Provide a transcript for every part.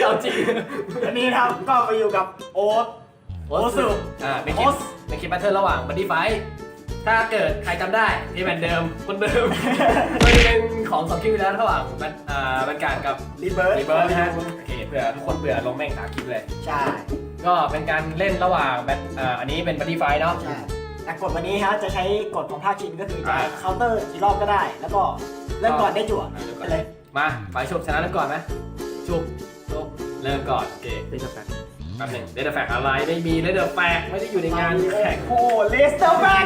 เอาจริงอันนี้นะครับก็ไปอยู่กับโอ๊ต โอ้สุดอ่าเป็นคลิโอ๊ปตเป็นคลิปบัตเทิลระหว่างบันดี้ไฟถ้าเกิดใครจำได้พี่แมนเดิมคนเดิมมันจะเป็นของสองคลิปแล้วระหว่างบันอ่าบันการกับรีเบิร์ดรีเบิร์นะฮะโอเคเผื่อทุกคนเบื่อลงแม่งสามคลิปเลย ใช่ก็เป็นการเล่นระหว่างแบบอ่าอันนี้เป็นบันดี้ไฟเนาะ ใช่แต่กฎวันนี้ฮะจะใช้กฎของภาคจีนก็คือจะอ่า เคาน์เตอร์กี่รอบก็ได้ แล้วก็เริ่มก่อนได้จั่วไปเลยมาไปชุบชนะกันก่อนไหม ชุบชุบเริ่มก่อนโอเคเป็นกาแฟแป๊บหนึงเลดเดอร์แฟกอะไรไม่มีเลดเดอร์แฟกไม่ได้อยู่ในงานแข่งโอ้เลสเตอร์แบง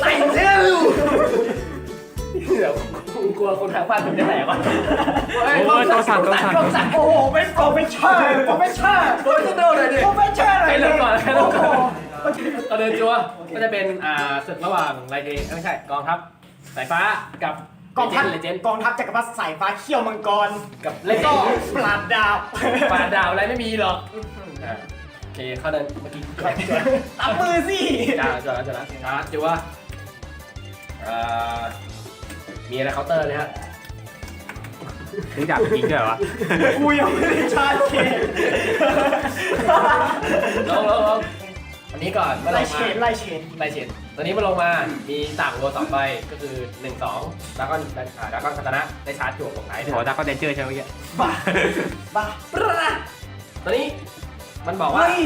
ใส่เสื้อเดี๋ยวกูกลัวคนทางบ้านผมจะแหลกก่อนโอ้ยต้องสั่งต้องสั่งต้องสั่งโอ้โหเป็นโปรเฟชชั่นโปรเฟชชั่นโปรเฟชชั่นอลเลยดิ โปรเฟชชั่นเลยให้เริ่มก่อนให้เริ่มก่อน โอ้โหตอนเดินจัวก็จะเป็นอ่าศึกระหว่างไรเดย์ไม่ใช่กองทัพสายฟ้ากับ กองทัพเลเจนด์กองทัพจักรพรรดิสายฟ้าเขี้ยวมังกร กับเลแล้วโก้ก็ปราดดาบปาดาวอะไรไม่มีหรอกอะโอเคเข้าเดินเมื่อกี้จัวจัวตับมือสิจ้าจัวแล้วจัวแล้วชาร์จจัวอ่ามีอะไรเคาน์เตอร์เลยฮะถึงดาบยิงด้วยเหรอวะกูยังไม่ได้ชาร์จเคลองลองลองอั นนี้ก่อนเมื่อไล่เราเชมานไล่เชนไล่เฉดตอนนี้มันลงมามีต่างวัวสองใบก็คือ1 2แล้วก็อ่าแล้วก็คาตานะได้ชาร์จจั่วลงท้ายหัวดาร์ก็เดนเจอร์ใช่ไหมเมื่อกี้บ้าบ้าปะระตอนนี้มันบอกว่าเฮ้ย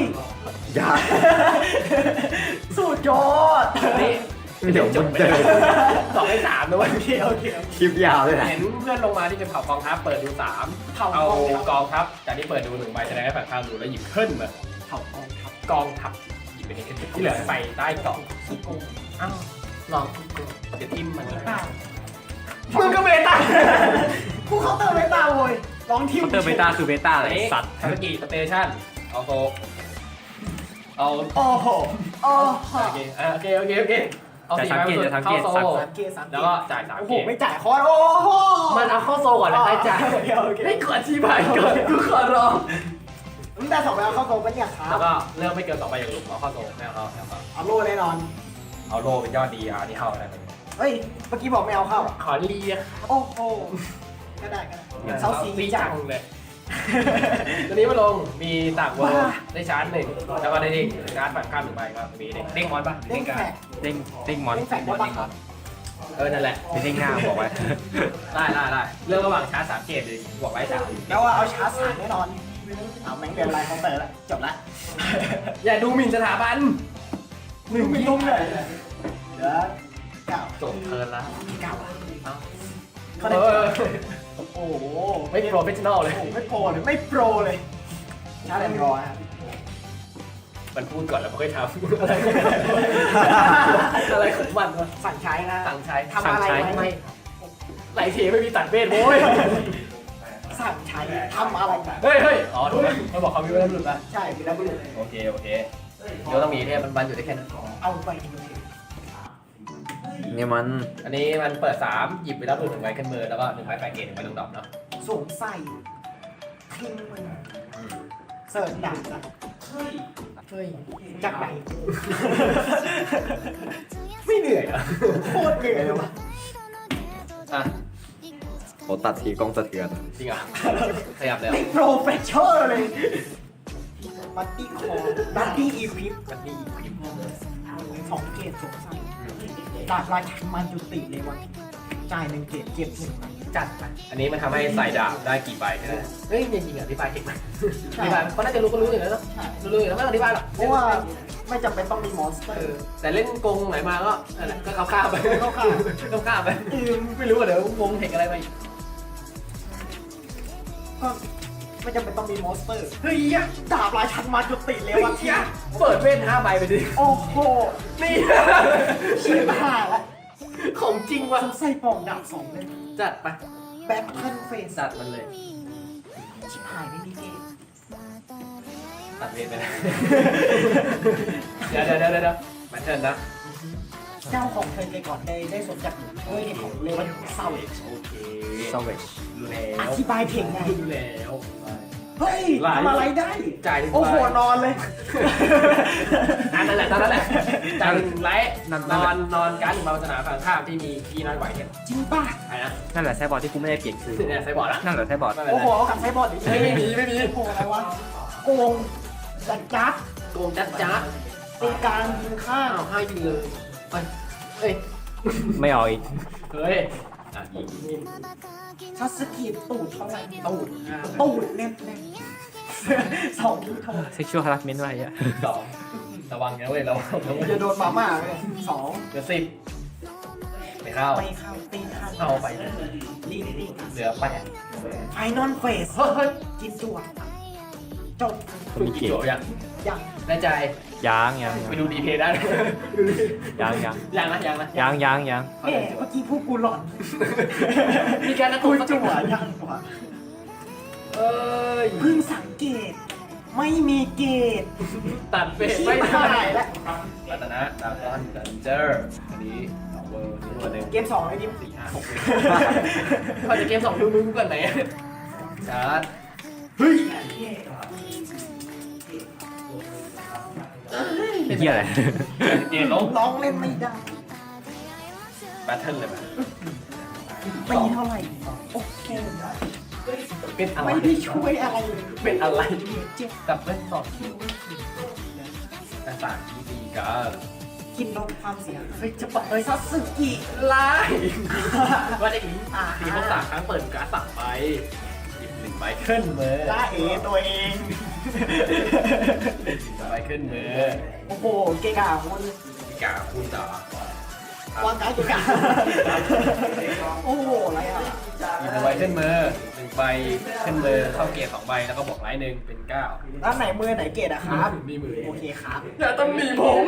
อย่าสุดยอดตอนนี้เดี๋ยวมันเดินสองในสามนะเว้ยโอเคโอเค คลิปยาวเลยนะเห็นเพื่อนลงมาที่เป็นเผ่ากองทัพเปิดดูสามเผาเอากองทัพกองทัพจากที่เปิดดูหนึ่งใบแสดงให้ฝั่งข้างดูแล้วหยิบขึ้นมาเผากองทัพกองทัพ หยิบไปเห็นที่เหลือใส่ใต้กล่องขี้โกงอ้าวลองเดี๋ยวทิมมันเปล่ามึงก็เบต้ากูเคาน์เตอร์เบต้าโว้ยลองทิมคอมเตอร์เบต้าคือเบต้าอัอะไรนนี้สัตว์คารากิสเตชันเอาโซเอาโอ้โหโอ้โหโอเคอะโอเคโอเคโอเคเอาจะสี่สังใบเกตสุดจะสังเกเข้าตโซสังสามเกตสามเกตแล้วก็จ่ายสามโอ้เกโหมไม่จ่ายคอร์สโอ้โหมันเอาเข้าโซก่อนแล้วค่อยจ่ายโอเคโอเคให้กดที่ใบก่อนกูขอร้อง มึงได้สองใบเอาเข้าโซปะเนี่ยครัแล้บวก็เลือกไม่เกินสองใบอย่างหลุมเอาเข้าโซไม่เอาเข้าไม่เอาเข้าเอาโล่แน่นอน เอาโลเป็นยอดดีอะอันนี่เข้าอะไรไปเฮ้ย เมื่อกี้บอกไม่เอาเข้าขอเรียกโอ้โห ก็ได้ก็ได้เซาซีซีจัจังงเลยตอนนี้มาลงมีต่างวงบ้าได้ชาร์จหนึ่งแล้วก็ได้เด้งชาร์จฝั่งข้ามหนึ่งใบก็มีเด้งเด้งมอนปะเด้งกาแฝรกเด้งเด้งมอนเด้งแฝกว่าบังคับเออนั่นแหละเป็นเด้งหน้าบอกไว้ ได้ได้ได้เรื่องระหว่างชาร์จสามเกมเลยบอกไว้สามแล้วว่าเอาชาร์จสามแน่นอน เอาแม่งเป็นไรเขาเตอร์แล้วจบละ อย่าดูหมิ่นสถาบันหนึ่งไม่ลุ่มเลยเหลือเก้าจบเทิร์นละเก้าอะเอ้าเขาเอได้อโอ้โหไม่โปรเฟชชั่นอลเลยโอ้โหไม่โปรเลยไม่โปรเลยชาร์จแอนดรอยครับมันพูดก่อนแล้วมันค่อยทำอะไรอะไรของมันวะสั่งใช้นะสั่งใช้ทำอะไรสั่งไว้ใช้ไม่ไหลเทไม่มีตัดเวทโว้ย สั่งใช้ทำอะไรเฮ้ยเฮ้ยอ๋อถูกแล้วมันบอกเขามีไว้แล้วหลุดละใช่มีแล้วบุรุษโอเค โอเคเดี๋ยวต้องมีเนี่ยมันบันอยู่ได้แค่นั้นเอาไปเนี่ยมัน อันนี้มันเปิดสามหยิบไปแล้วหลุดหนึ่งใบขึ้นมือแล้วก็หนึ่งใบแปดเกตหนึ่งใบลงดอกเนาะสวมใส่ทิ้งมันเสิร์ฟดังนะเฮ้ยเฮ้ยจากไหน ไม่เหนื่อยเหรอะโคตรเหนื่อยเลยวะอะ โอตัดทีกล้องสะเทือนจริงเหรอขยับเลยเหรติอดโปรเฟชชั่นอลเลยบัตตี้คอบัตตี้อีพิปมันมีคลิปสองเกตสวมใส่ดาบราชันมันจุติเลยวันจ่ายหนึ่งเกตเก็บหนึ่งจัดไปอันนี้มันทำให้ใส่ดาบได้กี่ใบแค่นั้นเฮ้ยจริงๆอธิบายเทคไหมอธิบายเขาน่าจะรู้ก็รู้อยู่แล้วเนาะใช่รู้ๆอยู่แล้วไม่ต้องอธิบายหรอกเพราะว่าไม่จำเป็นต้องมีมอนสเตอเออร์ แต่เล่นกงไหนมาก็นั่นแหละก็ข้ามๆไปเข้าข้ามก็ข้ามไป ไม่รู้ว่าเดี๋ยววงเทคอะไรไป ก็ไม่จำเป็นต้องมีมอนสเตอร์ เฮ้ยดาบราชันมันจุติเลยเฮ้ยวันที่เปิดเวทห้าใบไปดิ โอ้โห นี่ ชิบหายละของจริงว่ะฉันใส่ปองดาบสองเลย จัดไป แบ็คเทิลเฟสจัดมันเลย ชิบหายไม่มีเกตตัดเวทไปนะเดี๋ยวเดี๋ยวเดี๋ยวเดี๋ยวมาเชิญนะ เจ้าของเคยไปก่อนได้ได้สนจักหนูเอ้ยของเลวันเศร้าโอเคซเวชดูแล้อวธิบายเพลงไงดูแล้วเฮ้ยหลายทำอะไรได้ จ่ายหนึ่งโอ้โหใบนอนเลยอันนั้นแหละตอนนั้นแหละจ่ายหนึ่งไลท์นั่นนอนนอนการ์ดหนึ่งใบบนสนามฝั่งข้ามที่มีคีย์น้อยกว่าเนี่ยจริงป่ะไอ้นะนั่นแหละไซบอร์ดที่กูไม่ได้เปลี่ยนคือ เนี่ยไซบอร์ดอะนั่นแหละไซบอร์ดไม่เป็นโอ้ไรโห เอากับไซบอร์ดดิเฮ้ยไม่มีไม่มีโอ้โหอะไรวะ โกงจัดจัดโกงจัดจ้าดตีกลางยิงข้างอ้าวให้ยิงเลย เอ้ยเฮ้ยไม่เอาอีก เฮ้ยอะยิงยิงซัสกิตูดเท่าไหร่ตูดห้าตูดแน่นๆสองที่โทษเซ็กชวลฮาร์ดเมนต์ไว้อะสองระวังนะเว้ยระวังนะเว้ยจะโดนมาม่าเลยสองเหลือสิบไม่เข้าไม่เข้าตีข้างเอาไปเลยรีบรีบเหลือแปดไฟนอลเฟสเฮ้ยกินตัว จบคนมีเก่งจบยังยังแน่ใจยางยังไปดูดีเพย์ได้ยางยังยังนะยังนะยางยางยางแหมเมื่อกี้พูดกูหลอน มีการนัดกูตัวจั่วยังวะเอ้ยเพิ่งสังเกต ไม่มีเกตตัดเฟสที่ไม่หาได้ยแล้วรัตนะดาวตอนดันเจอร์อันนี้สองเวอร์นี่ตัวหนึ่งเกมสองไอ้ดิมสี่ห้าหกพอจะเกมสองดูมึงก่อนไหนชาร์จเฮ้ยไอ้ เหี้ยอะไรเกมลงน้องเล่นไม่ได้แบทเทิลเลยมั้ยตีเท่าไหร่โอเคเป็นอะไรไม่ได้ช่วยอะไรเลยเป็นอะไรเจ็บกับเล่นสองคิวแต่สามทีดีกันกินลดความเสียเฮ้ยจะบอกเลยซัสสึกิไล่ว่าจะอีกอ่าตีเขาสามครั้งเปิดการ์ดสามใบ หยิบหนึ่งใบขึ้นมือจ้าเอตัวเองหนึ่งใบขึ้นมือโอ้โห เก่งอะมันกาคุณต่อวางการเก่งอะโอ้โห อะไรอะหยิบหนึ่งใบขึ้นมือหนึ่งใบขึ้นมือเข้าเกียร์สองใบแล้วก็บวกไลท์หนึ่งเป็นเก้าด้านไหนมือไหนเกตอะครับ มีมือโอเคครับอย่าต้องมีผม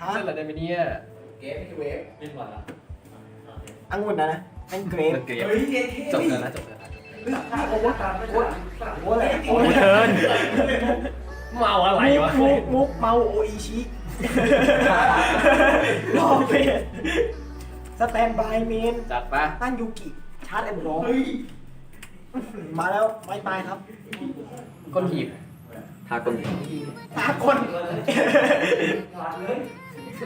ฮะนั่นแหละได้ไหมเนี่ยเกมเวฟเล่นวันละองุ่นนะนะเป็นเกรฟเกมจบแล้วนะจบแล้วนะ โอ้โหโอ้โหโอ้โหอะไรโอ้เทิร์นเมาอะไรวะมุกมุกเมาโออิชิรอเพจสแตนบายเมนจัดปะตั้นยูกิ ชาร์จแอนด์โรมาแล้วไม่ตายครับ ก้นหีบทาคนตาคน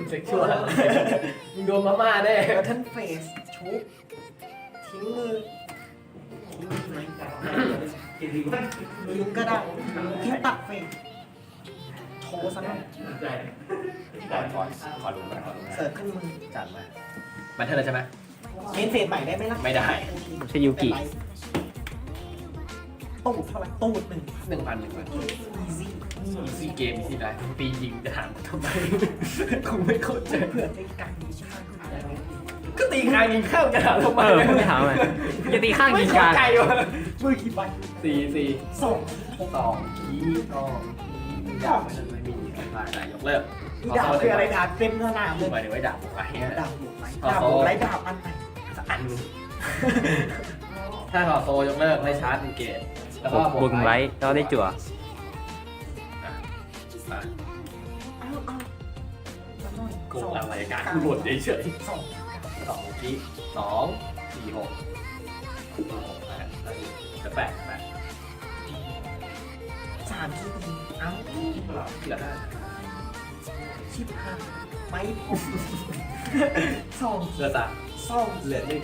เซ็กชวลมึงโดนมาม่าแน่เดี๋ยวท่านเฟสชุบทิ้งมือ ทิ้งก็ได้ทิ้งตัดเฟสโชว์ซะหน่อยก่อนก่อนขอดูหน่อยขอดูหน่อยเสิร์ฟขึ้นมือจัดมาบันเทิงเลยใช่ไหมเมนเฟสใหม่ได้ไหมล่ะไม่ได้ไม่ใช่ยูกิ ตูดเท่าไหร่ตูดหนึ่งหนึ่งพันหนึ่งพันอีซี่อีซี่เกมอีซี่ได้ปียิงจะถามกูทำไมกูไม่เข้าใจ เผื่อเป็นการดีชาติ ก็ตีคางยิงเข้าจะถามทำไมเออไม่ถามเลยจะตีข้างไม่ยิงเข้ากลางใจวะมือกี่ใบสี่สี่สองสองคีสองคีดาบมันไม่มีได้ได้ยกเลิกอีดาบคืออะไรดาบเต็มสนามเลยหมายถึงไว้ดาบผมไว้เนี่ยดาบหมวกไหมดาบหมวกไรดาบอันไหนสักอันหนึงถ้าขอโซยกเลิกได้ชาร์จหนึ่งเกตแล้วก็บวกไลท์แล้วได้จั่วอะอะอ้าวอ้าวสักหน่อยโกงอะไรกันกูบ่นเฉยสองๆ สองคีสองสี่หกหกแปดจะแปดแปดสามที่ดีเอ้าเหลือห้าชิบหายไม่พบสองเหลือสามสองเหลือหนึ่ง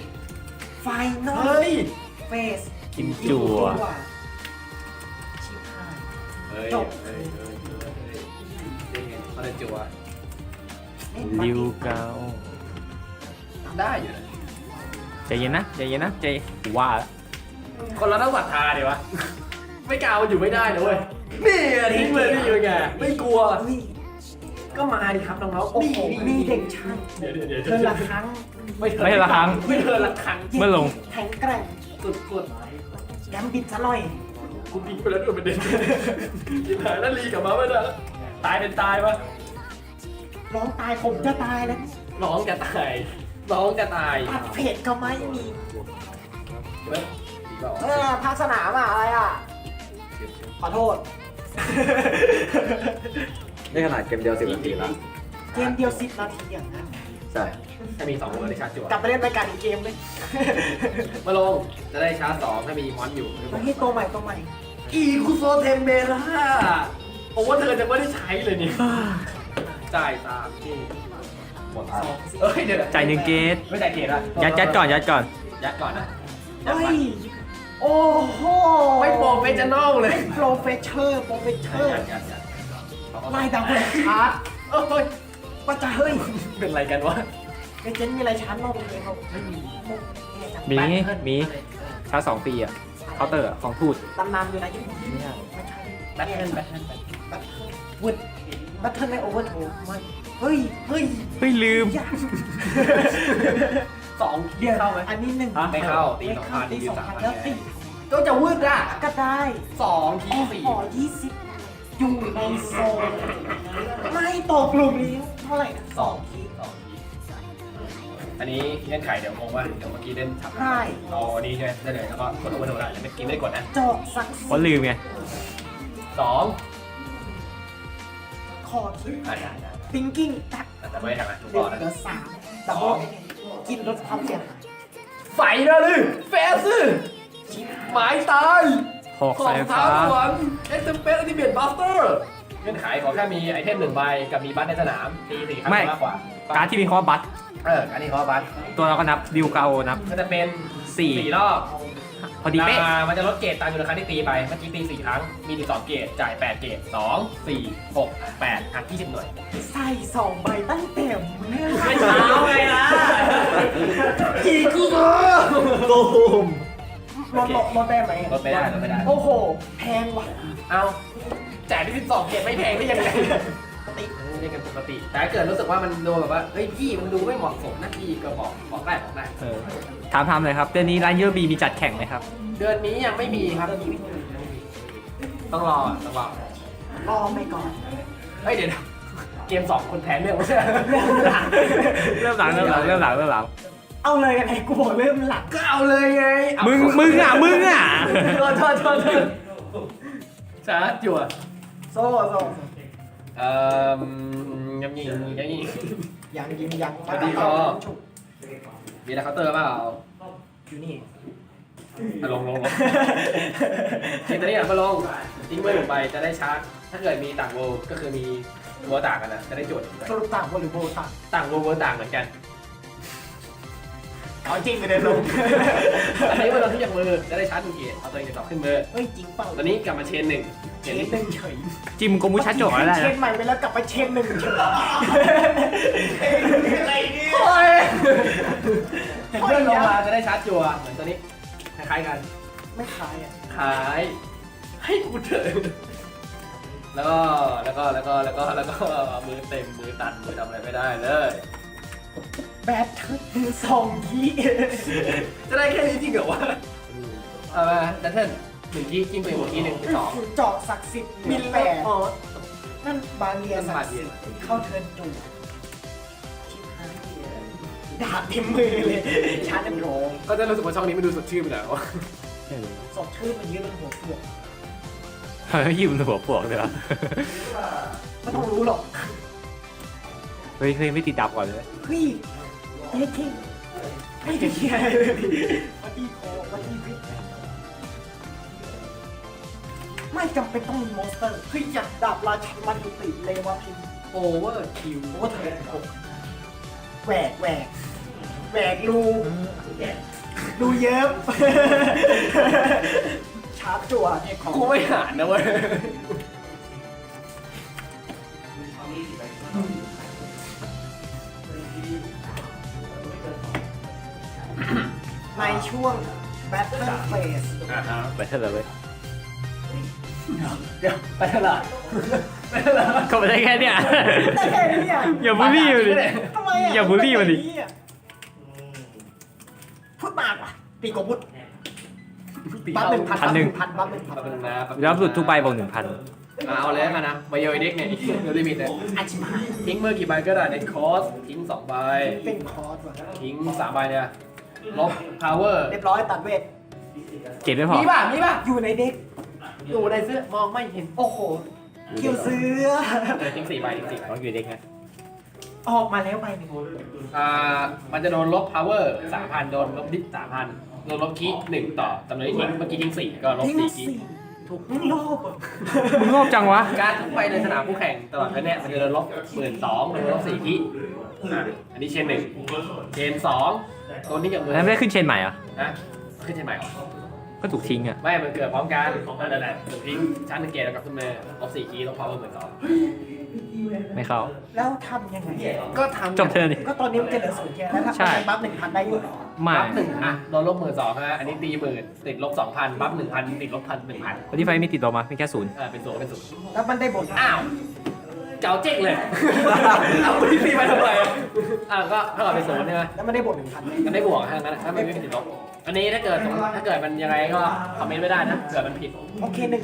ไฟนอลเฮ้ยเฟสกินจั่วชิบหายเฮ้ยจบเฮ้ยเฮ้ยเฮ้ยเฮ้ยนี่ไงเขาเลยจัวลิวเกา ได้อยู่นะใจเย็นนะใจเย็นนะใจกูว่าแล้วคนเราต้องศรัทธาดิวะ ไม่กล้ามันอยู่ไม่ได้นะเว้ย นี่อะทิ้งเลยนี่ยังไงไม่กลัวเฮ้ยก็มาดิครับน้องๆโอ้โหนี่เด็กช่างเดี๋ยวเดี๋ยวเดี๋ยวเธอละครั้งไม่เทิไม่ใช่ละครั้ง ไม่เทินละครั้งเมื่อลงแข็งแกร่งสุดสุดแกมบิดซะหน่อยกูดิ้งไปแล้วด้วยประเด็นยิบหายแล้วรีกลับมาไม่ได้แล้วตายเป็นตายวะร้องตายผมจะตายแล้วน้องจะตาย น้องจะตายตัดเพจก็ไม่มีเฮ้ยดีเปล่าเออพักสนามอะอะไรอะขอโทษ นี่ขนาดเกมเดียวสิบนาทีแล้วเกมเดียวสิบนาทีอย่างนั้นใช่ ถ้ามีสองเวอร์ได้ชาร์จจัวกลับไปเล่นรายการอีกเกมเลยมาลงจะได้ชาร์จสองถ้ามีมอนอยู่หรือเปล่าเฮ้ยตัวใหม่ตัวใหม่ อีคุโซเทมเบล่าโอ้ว่าเธอจะไม่ได้ใช้เลยนี่จ่ายตามที่ หมดอะเอ้ยเดี๋ยวนะจ่ายหนึ่งเกตไม่จ่ายเกตอะยัดยัดก่อนยัดก่อน ยัดก่อนนะเฮ้ยโอ้โหไม่โปรเฟชชั่นอลเลยโปรเฟสเชอร์โปรเฟสเชอร์ยัดยัดยัดไล่ดาวเลยชาร์จเอ้ยว่าจะเฮ้ยเป็นไรกันวะเอเจนต์มีอะไรชาร์จรอบเลยครับไม่มีมีมีชาร์จสองปีอะเคาน์เตอร์อะของทูตตำนานอยู่นะญี่ปุ่นไม่ใช่ไม่ใช่แบทเทิลแบทเทิลบัตเทิลวุดบัตเทิลในโอเวอร์โทมันเฮ้ยเฮ้ยเฮ้ยลืมยากสองเดี๋ยวเข้าไหม อันนี้หนึ่งฮะไม่เข้าตีไม่สองเข้าพันตียืสนองสามพันพันแล้วตีก็จะวืดอะก็ได้สองทีโอ้สี่โหยี่สิบอยู่ในโซนไม่ตกหลุมนี้เท่าไหร่นะสองทีสองทีอันนี้เงื่อนไขเดี๋ยวงงว่าเดี๋ยวเมื่อกี้เล่นทำได้เอาอันนี้ใช่ไหมได้เลยแล้วก็กดลงมาโดนได้ยังไม่กินไม่ได้กดนะเจาะสักเพราะลืมไงสอง คอคิด อะได้ได้ติงกิ้งแท็บแต่ไม่ได้ทำนะทุกเหลืตอนนะอสามดับเบิลกินลดความเสี่ยงไฟนะลือแฟร์ซึหมายตายหอกขอสางยเท้าฟ้า สวรรค์เอ็กซ์เพรสอันิเมตบัสเตอร์เงื่อนไขขอแค่มีไอเทมหนึ่งใบกับมีบัตในสนามตีสี่ครั้งมากกว่าการดที่มีคำว่าบัตเออการนี้เขาว่าบัตตัวเราก็นับดิวเกานับก็จะเป็นสี่สี่รอบ พอดีเป๊ะ อ่ามันจะลดเกรดตามมูลค่าที่ตีไป เมื่อกี้ตีสี่ครั้ง มีถึงสองเกรดจ่ายแปดเกรดสองสี่หกแปดหักยี่สิบหน่วย ใส่สองใบตั้งแต่เมื่อไม่เช้าไงล่ะอีกกูตูมลดลดลดได้ไหมลดไม่ได้ลดไม่ได้ โอ้โห แพงว่ะ เอาจ่ายไปสิบสองเกรดไม่แพงได้ยังไง ติเรียกกันปกติ แต่ถ้าเกิดรู้สึกว่ามันดูแบบว่าเฮ้ยพี่มันดูไม่เหมาะสมนะพี่ก็บอกบอกได้บอกได้เออถามทำเลยครับเดือนนี้ร้านเยอร์บีมีจัดแข่งไหมครับ เดือนนี้ยังไม่มีครับ ต้องรออะต้องรอรอไปก่อนเฮ้ยเดี๋ยวนะเกมสองคนแพ้เรื่องไม่ใช่เริ่มหลังเริ่มหลังเริ่มหลังเริ่มหลังเอาเลยอะไรกูบอกเริ่มหลักก็เอาเลยไงเอามึงมึงอะมึงอะโทษโทษโทษโทษชาร์จจั่วโซ่โซ่ เอ่อยังยิงยังยิงยังยิงยังสวัสดีครับ มีอะไรเคาน์เตอร์เปล่าอยู่นี่อะลงลงลงทีตัวนี้อะมาลงทิ้งมือหนึ่งใบจะได้ชาร์จ ถ้าเกิดมีต่างโวลก็คือมีโวลต่างกันนะจะได้โจทย์สรุปต่างว่าหรือโบต่างต่างโวลโวลต่างเหมือนกันเอาจริงไปเลยลงอันนี้เมื่อเราที่จากมือจะได้ชาร์จหนึ่งเกียร์เอาตัวเองจะต่อขึ้นมือเฮ้ยจริงเปล่าตอนนี้กลับมาเชนหนึ่ง เชเชนนนี้หนึ่งเฉยจิมโกมุชัดโจอะไรได้เชนนะใหม่ไปแล้วกลับไปเชนหนึ่งเฉยโอ้ยเห็นเพื่อนลงมาจะได้ชาร์จจั่วเหมือนตัวนี้คล้ายๆกัน ไม่ขายอะขายให้กูเถอะแล้วก็แล้วก็แล้วก็แล้วก็แล้วก็มือเต็มมือตันมือทำอะไรไม่ได้เลย แบทเทิลสองยี่จะได้แค่นี้จริงเหรอวะเอามาดัตเทิล หนึ่งทีจิ้มไปหนึ่งทีหนึ่งสองเจาะศักดิ์สิทธิ์มิลแปดนั่นบาเรียศักดิ์สิทธิ์เข้าเทิร์นจูดาบเต็มมือเลยชาร์จเต็มโรงก็จะรู้สึกว่าช่องนี้มันดูสดชื่นไปแล้วสดชื่นมันยืดเป็นหัวปวกเฮ้ยยิมหัวปวกเลยเหรอไม่ต้องรู้หรอกเฮ้ยเฮ้ยไม่ติดดับก่อนเลยเฮ้ยเฮ้ยทิ้งไม่ได้เหี้ยเลยวันดีโควั ไม่จำเป็นต้องมีมอนสเตอร์เฮ้ยอยากดาบราชันมันยุติเลวะพิมโอเวอร์คิวโอ้เธอแหวกแหวกแหวกรูรูเยิ้มชาร์จจั่วเนี่ยของกูไม่หานนะเว้ยในช่วง Battle Phase อ่าฮะไปเถอะเลย เว้ยเดี๋ยวไปตลาดไปตลาดก็ไม่ได้แค่เนี้ยได้แค่นี้อะอย่าบูลลี่มันดิ ทำไมอะอย่าบูลลี่มันดิ พูดมากว่ะตีกบพุทธตีบัฟเข้าหนึ่งพันพันหนึ่ง พันบัฟหนึ่งพันแป๊บนึงนะรับสุดทุกใบบวกหนึ่งพันอะเอาเลยกันนะมาเยอะเด็กเนี่ยเดี๋ยวลิมิตเนี่ยอาชิมายทิ้งมือกี่ใบก็ได้ในคอสทิ้งสองใบเป็นคอร์สว่ะทิ้งสามใบเนี่ยลบ power เรียบร้อยตัดเวทเก็บไม่พอมีป่ะมีป่ะอยู่ในเด็ก อยู่ในเสื้อมองไม่เห็น โอ้โห คิวเสือเออทิ้งสี่ใบทิ้งสี่ใบต้องอยู่เด็กไงออกมาแล้วใบหนึ่งอ่ามันจะโดนลบ power สามพันโดนลบดิสสามพันโดนลบคีหนึ่งต่อจำนวนที่ทิ้งเมื่อกี้ทิ้งสี่ก็ลบทิ้งสี่มาคีสี่ถูถูกมึงโลภเหรอมึงงอบจังวะ การทุกไปในสนามผู้แข่งตลอดทั้งเนี้ยมันจะลบหมื่นสองหรือลบสี่ที่อะอันนี้เชนหนึ่งเชนสองตัวนี้กับมือแล้วไม่ได้ขึ้นเชนใหม่เหรอนะขึ้นเชนใหม่เหรอ ก็ถูกทิ้งอะ ไม่ มันเกิดพร้อมกันนั่นแหละถึงทิ้งชั้นหนึ่งเกตแล้วกับขึ้นมาลบสี่คีย์ลบพาวเวอร์หมื่นสองไม่เข้า แล้วทำยังไงก็ทำจบเธอดิก็ตอนนี้มันจะเหลือศูนย์แค่แล้วถ้าใช่เป็นบัฟหนึ่งพันได้อยู่เหรอไม่บัฟหนึ่งอะโดนลบหมื่นสองฮะอันนี้ตีหมื่นติดลบสองพันบัฟหนึ่งพันติดลบพันหนึ่งพันวันที่ไฟมีติดลบมาเป็นแค่ศูนย์อ่าเป็นศูนย์เป็นศูนย์แล้วมันได้บทอ้าว เจ้าเจ๊กเลย เอาไปตีไปทำไมอะก็ถ้าเกิดเป็นศูนย์ใช่ไหมแล้วมันได้บทหนึ่งพันมันได้บวกฮะงั้นถ้ามันไม่มีติดลบอันนี้ถ้าเกิดถ้าเกิดมันยังไงก็คอมเมนต์ไม่ได้นะเกิดมันผิดโอเคหนึ่ง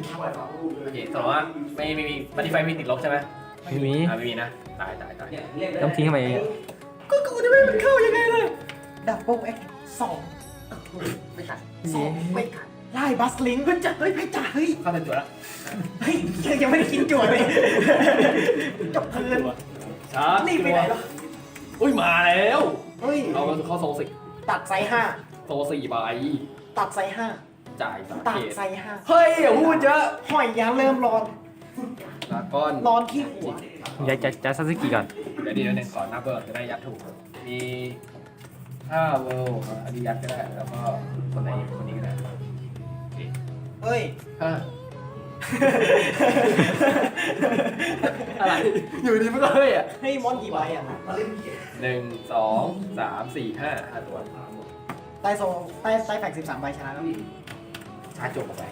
โอเคสมมติว่าไม่ไม่มีบัตตี้ไฟมีติดลบใช่ไหมไม่มีอ่าไม่มีนะตายตายตายต้องทิ้งทำไมก็กูจะไม่มันเข้ายังไงเลยดับเบิลเอ็กสองไม่ทันสองไม่ทัน ไล่บัสลิงเพื่อนจัดเฮ้ยให้จ่าเฮ้ยเข้าเป็นจุดแล้วเฮ้ยยังไม่ได้กินจั่วเลยจบเพลินชาร์จนี่ไปไหนล่ะอุ้ยมาแล้วเฮ้ยเอาเข้าโซสิตัดไซส์ห้าโซสี่ใบตัดไซส์ห้าจ่ายสามตัดเกตไซส์ห้าเฮ้ยอย่าพูดเยอะหอยยางเริ่มร้อนลาก้อนร้อนขี้หัวย้ายจะจะซัสกิก่อนเดี๋ยวดีเดี๋ยวหนึ่งก่อนนับเบอร์จะได้ยัดถูกมีห้าเวลอันนี้ยัดก็ได้แล้วก็คนไหนคนนี้ก็ได้โอเค เฮ้ยห้าอะไร อยู่ดีมันก็เฮ้ยอะให้มอนกี่ใบอะหนึ่งสองสามสี่ห้าห้าตัวใต้โซใต้ใต้แฟกสิบสามใบชนะแล้วชาร์จจบออกไป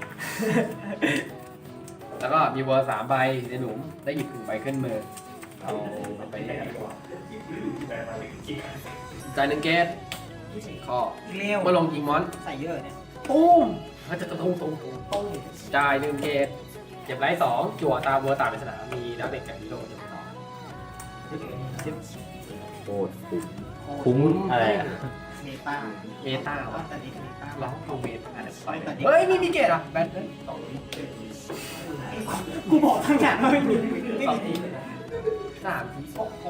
แล้วก็มีเวอร์สามใบในหลุมได้หยิบถึงใบขึ้นมือเอาไปไหนจ่ายหนึ่งเกตข้อเร็วเมื่อลงยิงมอน ใส่เยอะเนี่ยตุ้ม มันจะตรงตรงตรงต้มจ่ายหนึ่งเกตเก็บไลท์สองจั่วตามเวอร์ตามในสนามมีดาเมจจากฮีโร่จบต่อโคตรคุ้มคุ้มอะไรอะเมตาเมตาว่าแต่นี้เมตาล็อกทูเมตาเฮ้ยนี่มีเกตอะแบทสองกูบอกทั้งงานว่างไม่มีไม่มีสามทีโอ้โห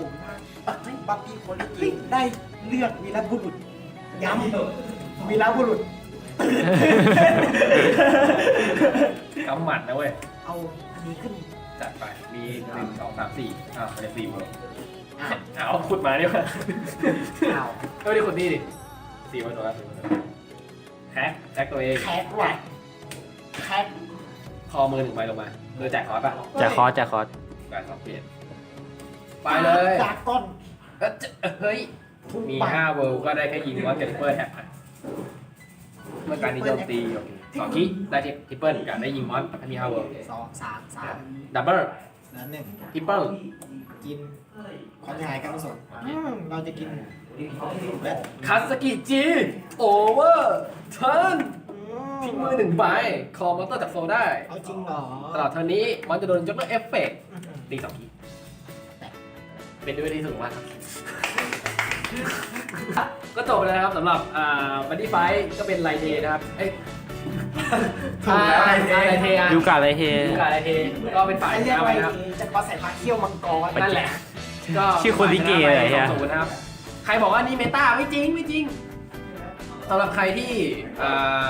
ตัดให้บัตตี้โคลิกิได้เลือกวีรบุรุษย้ำวีรบุรุษ กำหมัดนะเว้ย เอาอันนี้ขึ้นจัดไป มีหนึ่งสองสามสี่อ้าวเป็นสี่เวิร์อ้าวเอาขุดมาเนี่ยอ้าวเอ้ยดิขุดนี่ดิสี่เวิร์ตัวละแฮกแฮกตัวเอง แคทว่ะแคทคอมือหนึ่งใบลงมาโดยแจกคอร์สป่ะแจกคอร์สแจกคอร์สแบทสองเปลี่ยน ไปเลยจากก้อน เอ้ยจะเฮ้ย มีห้าเวิร์ก็ได้แค่ยิงว่าเก็บเปิลแท็บ เมื่อการนี้โจมตีสองคิได้ทิปเปิลกับได้ยิงมอนถ้ามีห้าเวิร์สองสามสามดับเบิลแล้วหนึ่งทิปเปิลกินความหายกันไม่สนอืมเราจะกินและคาสกิจิโอเวอร์เทิร์นทิ้งมือหนึ่งใบคอมอเตอร์จากโซได้เอาจริงเหรอตลอดเท่านี้มันจะโดนยกเลิกเอฟเฟกต์ตีสองทีเป็นด้วยที่สนุกมากครับ ก็จบไปแล้วนะครับสำหรับอ่าบันดี้ไฟก็เป็นไลเทนะครับเอ้ยถูกแล้วอ่าไลเทอะยูกาอะไรเฮ ยูกาไลเทก็เป็นฝ่ายไอชเรียกนะว่าไปนะครับจะปลาใส่ปลาเขี้ยวมังกรนั่นแหละก็ชื่อคนลิเกเลยฝ่าฮะชนะไปสองศูนย์นะครับใครบอกว่านี่เมตาไม่จริงไม่จริงสำหรับใครที่อ่า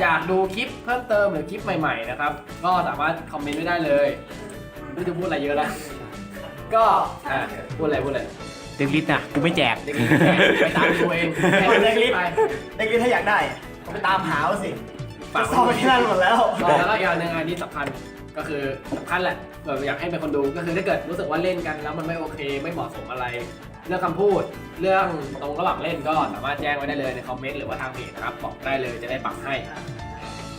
อยากดูคลิปเพิ่มเติมหรือคลิปใหม่ๆนะครับ ก็สามารถคอมเมนต์ไว้ได้เลยไม่รู้จะพูดอะไรเยอะแล้ว ก็อ่าพูดอะไรพูดอะไรเด็กลิสต์นะกูไม่แจก เด็กๆไปตามดูเองเด็กลิฟไปเด็กลิฟถ้าอยากได้ก็ไปตามหาเอาสิฝากซ่อมไปที่นั่นหมดแล้ว แล้วก็อีกอย่างหนึ่งอันนี้สำคัญก็คือสำคัญแหละเผื่ออยากให้เป็นคนดูก็คือถ้าเกิดรู้สึกว่าเล่นกันแล้วมันไม่โอเคไม่เหมาะสมอะไร เรื่องคำพูดเรื่องตรงระหว่างเล่นก็สามารถแจ้งไว้ได้เลยในคอมเมนต์หรือว่าทางเพจนะครับบอกได้เลยจะได้ปรับให้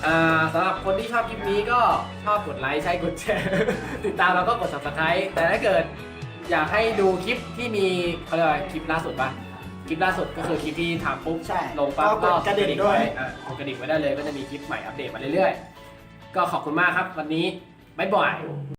อ่าสำหรับคนที่ชอบคลิปนี้ก็ชอบกดไลค์ใช่กดแชร์ ติดตามแล้วก็กด subscribe แต่ถ้าเกิด อยากให้ดูคลิปที่มีเขาเรียกว่าคลิปล่าสุดปะคลิปล่าสุดก็คือคลิปที่ทำปุ๊บใช่ลงปั๊บก็กดกระดิ่งด้วยอะกดกระดิ่งไว้ได้เลยก็จะมีคลิปใหม่อัปเดตมาเรื่อยๆ ก็ขอบคุณมากครับวันนี้บ๊ายบาย